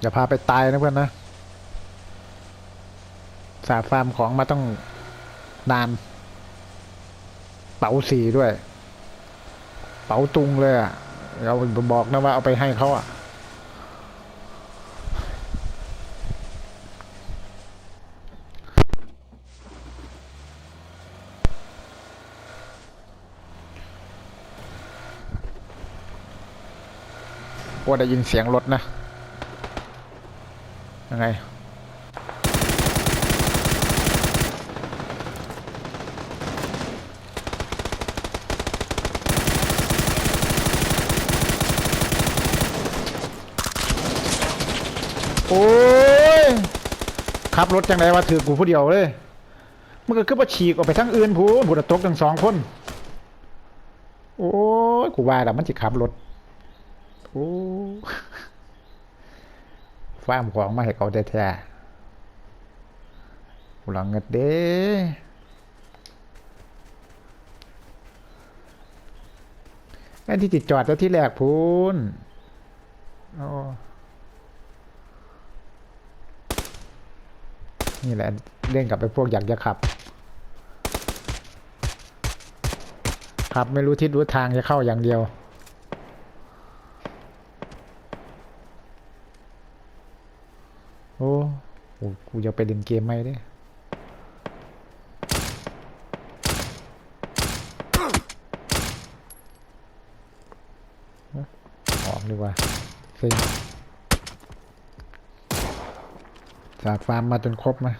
อย่าพาไปตายนะเพื่อนนะสาฟาร์มของมาต้องนาน เป๋าสีด้วย เป๋าตุงเลยอะ่ะเราบอกนะว่าเอาไปให้เขาอะว่าได้ยินเสียงรถนะ ยังไง โอ้ยขับรถจังไดว่าถือกูผู้เดียวเลยมันก็คือว่าฉีกออกไปทั้งอื่นผู้บุตรตกทั้งสองคน โอ้ยกูว่าแล้วมันจะขับรถ โอ้ ฟ้ามของมาให้เขาแท้ๆกูลองเงินเด้แม่นที่ติดจอดแล้วที่แรกพูนนี่แหละเล่นกับไอ้พวกอยากจะขับ ขับไม่รู้ทิศรู้ทางจะเข้าอย่างเดียว โอ้โหกูจะไปเล่นเกมไหมเนี่ยออกดีกว่าซิงจากฟาร์มมาจนครบมา